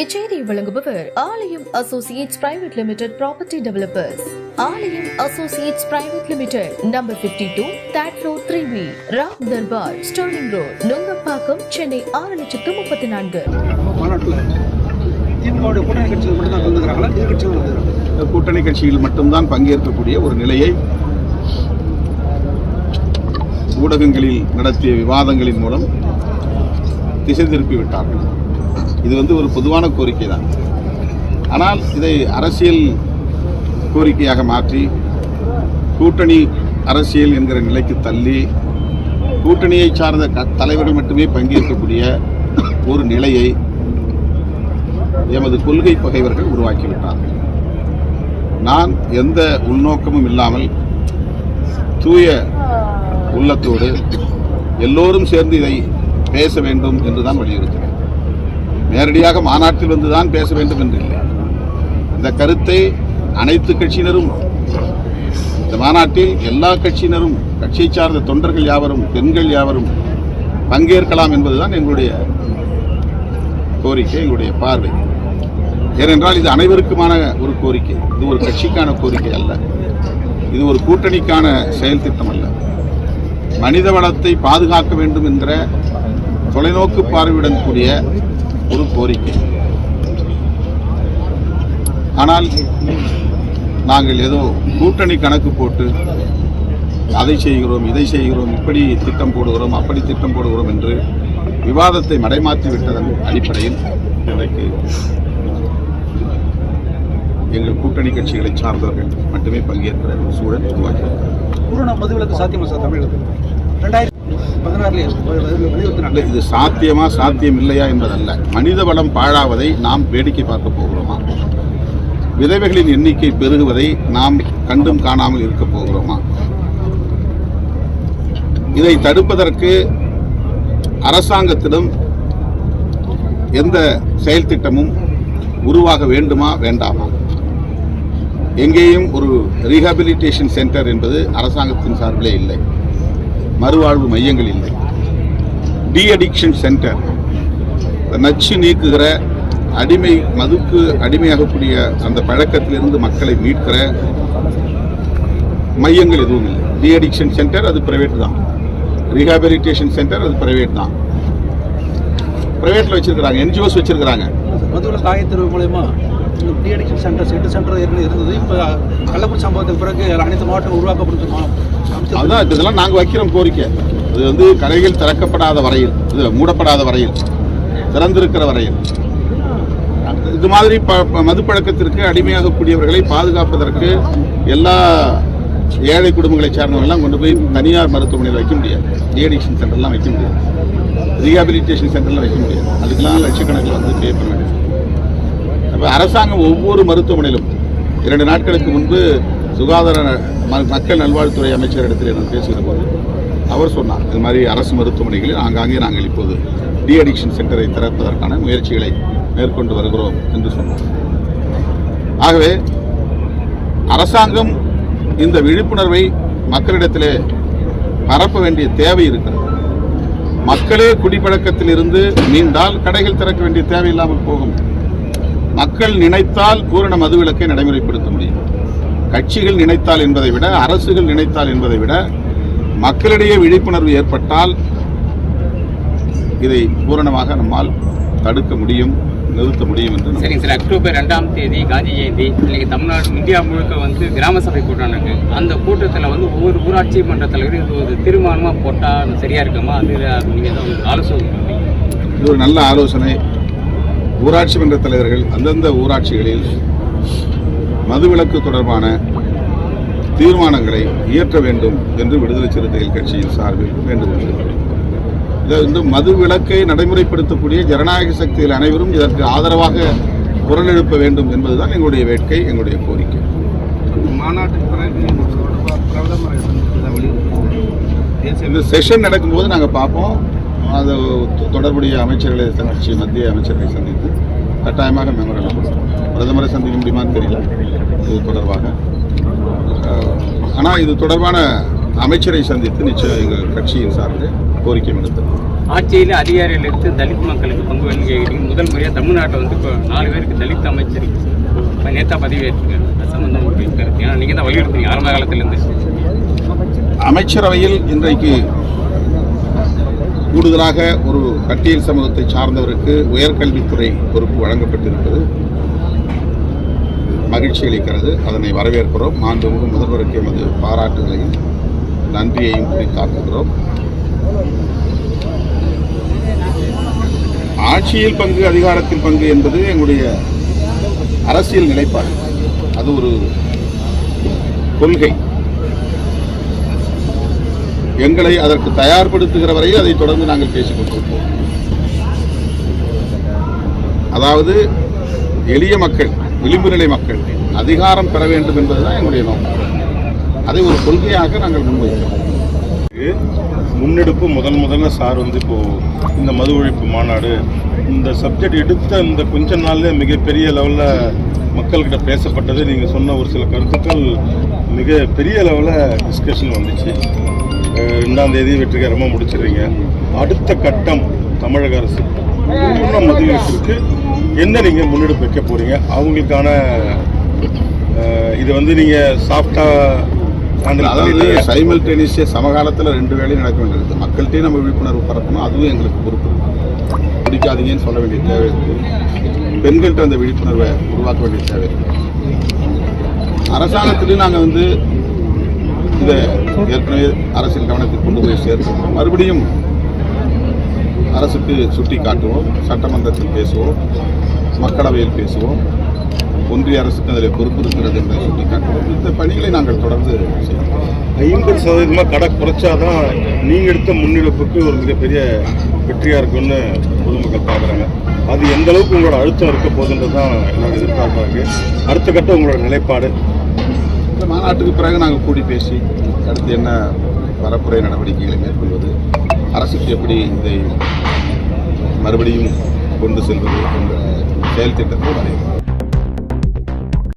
இச்செய்தியை வழங்குபவர் Alayam associates private limited property developers. Alayam associates private limited number 52 two third floor three B Ram Darbar sterling road Nungambakkam Chennai ஆறு லட்சத்து முப்பத்தி நான்கு. திமுகவுடைய கூட்டணி கட்சிகள் மட்டும் தான் கலந்துக்கிறாங்களா எதிர்கட்சிகள் வந்துக்கிறாங்க கூட்டணி கட்சியில் மட்டும்தான் பங்கேற்கக்கூடிய ஒரு நிலையை ஊடகங்களில் நடத்திய விவாதங்களின் மூலம் திசை திருப்பி விட்டார்கள். இது வந்து ஒரு பொதுவான கோரிக்கை தான். ஆனால் இதை அரசியல் கோரிக்கையாக மாற்றி கூட்டணி அரசியல் என்கிற நிலைக்கு தள்ளி கூட்டணியை சார்ந்த க தலைவர்கள் மட்டுமே பங்கேற்கக்கூடிய ஒரு நிலையை எமது கொள்கை பகைவர்கள் உருவாக்கிவிட்டார்கள் நான் எந்த உள்நோக்கமும் இல்லாமல் தூய உள்ளத்தோடு எல்லோரும் சேர்ந்து இதை பேச வேண்டும் என்று தான் வலியுறுத்தினேன் நேரடியாக மாநாட்டில் வந்துதான் பேச வேண்டும் என்று இல்லை. இந்த கருத்தை அனைத்து கட்சியினரும் இந்த மாநாட்டில் எல்லா கட்சியினரும் கட்சியை சார்ந்த தொண்டர்கள் யாவரும் பெண்கள் யாவரும் பங்கேற்கலாம் என்பதுதான் எங்களுடைய கோரிக்கை எங்களுடைய பார்வை. ஏனென்றால் இது அனைவருக்குமான ஒரு கோரிக்கை. இது ஒரு கட்சிக்கான கோரிக்கை அல்ல. இது ஒரு கூட்டணிக்கான செயல் திட்டம் அல்ல. மனித வளத்தை பாதுகாக்க வேண்டும் என்கிற தொலைநோக்கு பார்வையுடன் கூடிய ஒரு கோரிக்கை. ஆனால் நாங்கள் ஏதோ கூட்டணி கணக்கு போட்டு அதை செய்கிறோம் இதை செய்கிறோம் இப்படி திட்டம் போடுகிறோம் அப்படி திட்டம் போடுகிறோம் என்று விவாதத்தை மடைமாற்றி விட்டதன் அடிப்படையில் இன்றைக்கு எங்கள் கூட்டணி கட்சிகளை சார்ந்தவர்கள் மட்டுமே பங்கேற்கிற ஒரு சூழல் உருவாகிறது பூரண மதுவிலக்கு சாத்தியமா சார் தமிழகத்தில்? இது சாத்தியமா சாத்தியம் இல்லையா என்பதல்ல. மனித வளம் பாழாவதை நாம் வேடிக்கை பார்க்க போகிறோமா? விதவைகளின் எண்ணிக்கை பெருகுவதை நாம் கண்டும் காணாமல் இருக்க போகிறோமா? இதை தடுப்பதற்கு அரசாங்கத்திடம் எந்த செயல் திட்டமும் உருவாக வேண்டுமா வேண்டாமா? எங்கேயும் ஒரு ரீஹாபிலிட்டேஷன் சென்டர் என்பது அரசாங்கத்தின் சார்பிலே இல்லை. மறுவாழ்வு மையங்கள் இல்லை. டி அடிக்ஷன் சென்டர் நச்சு நீக்குகிற அடிமை மதுக்கு அடிமையாகக்கூடிய அந்த பழக்கத்திலிருந்து மக்களை மீட்கிற மையங்கள் எதுவும் இல்லை. டி அடிக்ஷன் சென்டர் அது பிரைவேட் தான். ரீஹாபிலிட்டேஷன் சென்டர் அது பிரைவேட் தான். பிரைவேட்டில் வச்சிருக்கிறாங்க என்ஜிஓஸ் வச்சிருக்கிறாங்க. மதுவிலக்கு ஆயத்தீர்வு மூலயமா இந்த டி அடிக்ஷன் சென்டர்ஸ் சென்டர் இருந்தது. இப்போ கள்ளக்குறிச்சி சம்பவத்துக்கு பிறகு அனைத்து மாவட்டம் உருவாக்கப்படுமா அதுதான் இதெல்லாம் நாங்கள் வைக்கிறோம் கோரிக்கை. இது வந்து கடைகள் திறக்கப்படாத வரையில் இது மூடப்படாத வரையில் திறந்திருக்கிற வரையில். இது மாதிரி ப மதுப்பழக்கத்திற்கு அடிமையாகக்கூடியவர்களை பாதுகாப்பதற்கு எல்லா ஏழை குடும்பங்களை சார்ந்தவங்கெல்லாம் கொண்டு போய் தனியார் மருத்துவமனையில் வைக்க முடியாது. டிஅடிக்ஷன் சென்டர்லாம் வைக்க முடியாது. ரீஹாபிலிட்டேஷன் சென்டர்லாம் வைக்க முடியாது. அதுக்கெல்லாம் லட்சக்கணக்கில் வந்து பே பண்ண வேண்டியது. அப்போ அரசாங்கம் ஒவ்வொரு மருத்துவமனையிலும் இரண்டு நாட்களுக்கு முன்பு சுகாதார மக்கள் நல்வாழ்வுத்துறை அமைச்சரிடத்தில் நான் பேசுகிற போது அவர் சொன்னார் இது மாதிரி அரசு மருத்துவமனைகளில் ஆங்காங்கே நாங்கள் இப்போது டி அடிக்ஷன் சென்டரை திறப்பதற்கான முயற்சிகளை மேற்கொண்டு வருகிறோம் என்று சொன்னார். ஆகவே அரசாங்கம் இந்த விழிப்புணர்வை மக்களிடத்திலே பரப்ப வேண்டிய தேவை இருக்கிறது. மக்களே குடிப்பழக்கத்தில் இருந்து மீண்டால் கடைகள் திறக்க வேண்டிய தேவை இல்லாமல் போகும். மக்கள் நினைத்தால் பூரண மதுவிலக்கை நடைமுறைப்படுத்த முடியும். கட்சிகள் நினைத்தால் என்பதை விட அரசுகள் நினைத்தால் என்பதை விட மக்களிடையே விழிப்புணர்வு ஏற்பட்டால் இதை பூரணமாக நம்மால் தடுக்க முடியும் நிறுத்த முடியும் என்று. சரிங்க சார் அக்டோபர் ரெண்டாம் தேதி காந்தி ஜெயந்தி இன்னைக்கு தமிழ்நாடு இந்தியா முழுக்க வந்து கிராம சபை கூட்டம் நடக்கு அந்த கூட்டத்தில் வந்து ஒவ்வொரு ஊராட்சி மன்ற தலைவரும் இது ஒரு தீர்மானமாக போட்டால் சரியாக இருக்குமா அது நீங்கள் தான் ஆலோசனை. இது ஒரு நல்ல ஆலோசனை ஊராட்சி மன்ற தலைவர்கள் அந்தந்த ஊராட்சிகளில் மதுவிலக்கு தொடர்பான தீர்மானங்களை இயற்ற வேண்டும் என்று விடுதலை சிறுத்தைகள் கட்சியின் சார்பில் வேண்டுகொள்கிறேன் இதை வந்து மது விலக்கை நடைமுறைப்படுத்தக்கூடிய ஜனநாயக சக்திகள் அனைவரும் இதற்கு ஆதரவாக குரல் எழுப்ப வேண்டும் என்பதுதான் எங்களுடைய வேட்கை எங்களுடைய கோரிக்கை. மாநாட்டுக்கு பிறகு இந்த செஷன் நடக்கும்போது நாங்கள் பார்ப்போம். அது தொடர்புடைய அமைச்சர்களை சந்திச்சு மத்திய அமைச்சர்களை சந்தித்து கட்டாயமாக மெமரல் கொடுப்போம். பிரதமரை சந்திக்க முடியுமான்னு தெரியல. இது தொடர்பாக. ஆனால் இது தொடர்பான அமைச்சரை சந்தித்து நிச்சயம் எங்கள் கட்சியின் சார்பில் கோரிக்கை விடுத்தது ஆட்சியில் அதிகாரிகள் எடுத்து தலித் மக்களுக்கு பங்கு வேணும்னு கேட்குறீங்க முதல் முறையாக தமிழ்நாட்டில் வந்து இப்போ நாலு பேருக்கு தலித் அமைச்சர் நேத்தா பதவியேற்றுக்காரு அது சம்பந்தம் கருத்து. ஏன்னா நீங்கள் தான் வலியுறுத்துறீங்க ஆரம்ப காலத்திலேருந்து அமைச்சரவையில் இன்றைக்கு கூடுதலாக ஒரு பட்டியல் சமூகத்தை சார்ந்தவருக்கு உயர்கல்வித்துறை பொறுப்பு வழங்கப்பட்டிருப்பது மகிழ்ச்சி அளிக்கிறது. அதனை வரவேற்கிறோம். மாண்புமிகு முதல்வருக்கு எமது பாராட்டுகளையும் நன்றியையும் குறித்தாக்குகிறோம் ஆட்சியில் பங்கு அதிகாரத்தில் பங்கு என்பது எங்களுடைய அரசியல் நிலைப்பாடு. அது ஒரு கொள்கை. எங்களை அதற்கு தயார்படுத்துகிற வரையில் அதை தொடர்ந்து நாங்கள் பேசிக் கொண்டிருப்போம். அதாவது எளிய மக்கள் விளிம்பு நிலை மக்கள் அதிகாரம் பெற வேண்டும் என்பதுதான் எங்களுடைய நோக்கம். அதை ஒரு கொள்கையாக நாங்கள் முன்வைக்கிறோம். முன்னெடுப்பு முதன் முதல்ல சார் வந்து இப்போ இந்த மது ஒழிப்பு மாநாடு இந்த சப்ஜெக்ட் எடுத்த இந்த கொஞ்ச நாள்லேயே மிகப்பெரிய லெவலில் மக்கள்கிட்ட பேசப்பட்டது. நீங்கள் சொன்ன ஒரு சில கருத்துக்கள் மிக பெரிய லெவலில் டிஸ்கஷன் வந்துச்சு. ரெண்டாம் தேதி வெற்றிகரமாக முடிச்சிடுறீங்க. அடுத்த கட்டம் தமிழக அரசு. பூர்ண மது ஒழிப்பிற்கு என்ன நீங்கள் முன்னெடுப்பு வைக்க போறீங்க? அவங்களுக்கான இது வந்து நீங்கள் சாஃப்டாக அதாவது பண்ணிட்டு சைமல்டேனியஸிய சமகாலத்தில் ரெண்டு வேலையும் நடக்க வேண்டியது. மக்கள்கிட்டயும் நம்ம விழிப்புணர்வு பரப்பணும். அதுவும் எங்களுக்கு பொறுப்பு. இருக்கு. குடிக்காதீங்கன்னு சொல்ல வேண்டிய தேவை இருக்கு. பெண்கள்கிட்ட அந்த விழிப்புணர்வை உருவாக்க வேண்டிய தேவை இருக்கு. அரசாங்கத்திலையும் நாங்கள் வந்து இதை ஏற்கனவே அரசின் கவனத்தில் கொண்டு போய் சேர்க்கிறோம். மறுபடியும் அரசுக்கு சுட்டி காட்டுவோம் சட்டமன்றத்தில் பேசுவோம். மக்களவையில் பேசுவோம். ஒன்றிய அரசுக்கு அதில் பொறுப்பு இருக்கிறது என்பதை சுட்டி காட்டுவோம் இந்த பணிகளை நாங்கள் தொடர்ந்து செய்வோம். ஐம்பது சதவீதமாக கடை குறைச்சாதான் நீங்கள் எடுத்த முன்னெடுப்புக்கு ஒரு மிகப்பெரிய வெற்றியாக இருக்கும்னு பொதுமக்கள் பார்க்குறாங்க. அது எந்த அளவுக்கு உங்களோட அழுத்தம் இருக்க போகுதுன்றது தான் என்னோட எதிர்பார்ப்பாக இருக்கு அடுத்த கட்டம் உங்களோட நிலைப்பாடு. இந்த மாநாட்டுக்கு பிறகு நாங்கள் கூடி பேசி அடுத்து என்ன வரப்புரை நடவடிக்கைகளை மேற்கொள்வது அரசுக்கு எப்படி இதை மறுபடியும் கொண்டு செல்வது என்ற செயல் திட்டத்தை வரைகிறோம்.